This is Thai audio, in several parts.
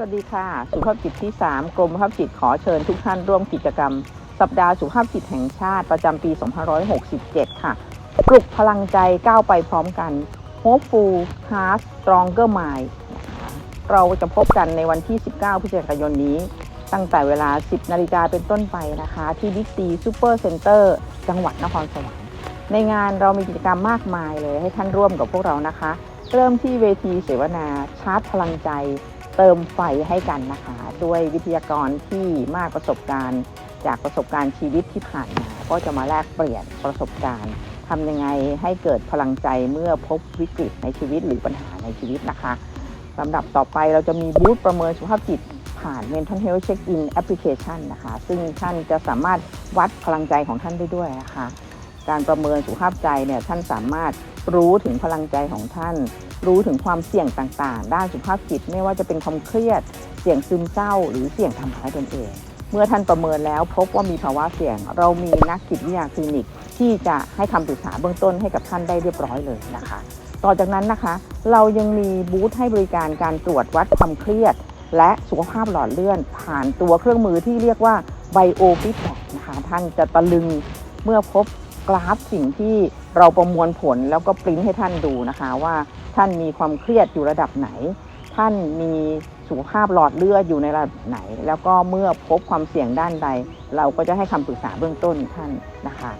วัสดีค่ะ สุขภาพจิตที่ 3 กรมสุขภาพจิตขอเชิญทุกท่านร่วมกิจกรรม สัปดาห์สุขภาพจิตแห่งชาติประจำปี 2567 ค่ะ ปลุกพลังใจก้าวไปพร้อมกัน Hopeful Heart Stronger Mind เราจะพบกันในวันที่ 19 พฤศจิกายนนี้ ตั้งแต่เวลา 10 นาฬิกาเป็นต้นไปนะคะ ที่บิ๊กซีซูเปอร์เซ็นเตอร์จังหวัดนครสวรรค์ในงานเรามีกิจกรรมมากมายเลยให้ท่านร่วมกับพวกเรานะคะ เริ่มที่เวทีเสวนาชาร์จพลังใจ เติมไฟให้กันนะคะด้วยวิทยากรที่มากประสบการณ์ จากประสบการณ์ชีวิตที่ผ่านมา ก็จะมาแลกเปลี่ยนประสบการณ์ทำยังไงให้เกิดพลังใจเมื่อพบวิกฤตในชีวิตหรือปัญหาในชีวิตนะคะลำดับต่อไปเราจะมีบูธประเมินสุขภาพจิตผ่าน Mental Health Check In Application นะคะ ซึ่งท่านจะสามารถวัดพลังใจของท่านได้ด้วยนะคะ การประเมินสุขภาพใจเนี่ยท่านสามารถ รู้ถึงพลังใจของท่าน รู้ถึงความเสี่ยงต่างๆ ด้านสุขภาพจิตไม่ว่าจะเป็นความเครียด เสี่ยงซึมเศร้า หรือเสี่ยงทำร้ายตนเอง เมื่อท่านประเมินแล้วพบว่ามีภาวะเสี่ยง เรามีนักจิตวิทยาคลินิก ที่จะให้คำปรึกษาเบื้องต้นให้กับท่านได้เรียบร้อยเลยนะคะ ต่อจากนั้นนะคะ เรายังมีบูธให้บริการการตรวจวัดความเครียด และสุขภาพหลอดเลือดผ่านตัวเครื่องมือที่เรียกว่า Biofeedback นะคะท่านจะตะลึงเมื่อพบ กราฟสิ่งที่เราประมวลผลแล้วก็ปริ้นให้ท่านดูนะคะว่าท่านมีความเครียดอยู่ระดับไหน ท่านมีสุขภาพหลอดเลือดอยู่ในระดับไหน แล้วก็เมื่อพบความเสี่ยงด้านใด เราก็จะให้คำปรึกษาเบื้องต้นท่านนะคะ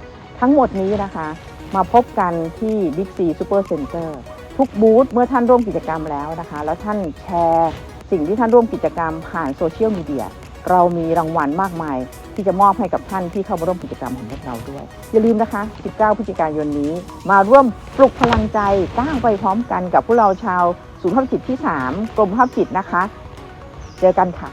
ทั้งหมดนี้นะคะมาพบกันที่ Big C Super Center ทุกบูธเมื่อท่านร่วมกิจกรรมแล้วนะคะ แล้วท่านแชร์สิ่งที่ท่านร่วมกิจกรรมผ่านโซเชียลมีเดีย เรามีรางวัลมากมาย ที่จะมอบให้กับท่านที่เข้ามาร่วมกิจกรรมของพวกเราด้วย อย่าลืมนะคะ 19 พฤศจิกายนนี้ มาร่วมปลุกพลังใจก้าวไปพร้อมกันกับพวกเราชาวศูนย์ภาพจิตที่ 3 กรมภาพจิตนะคะ เจอกันค่ะ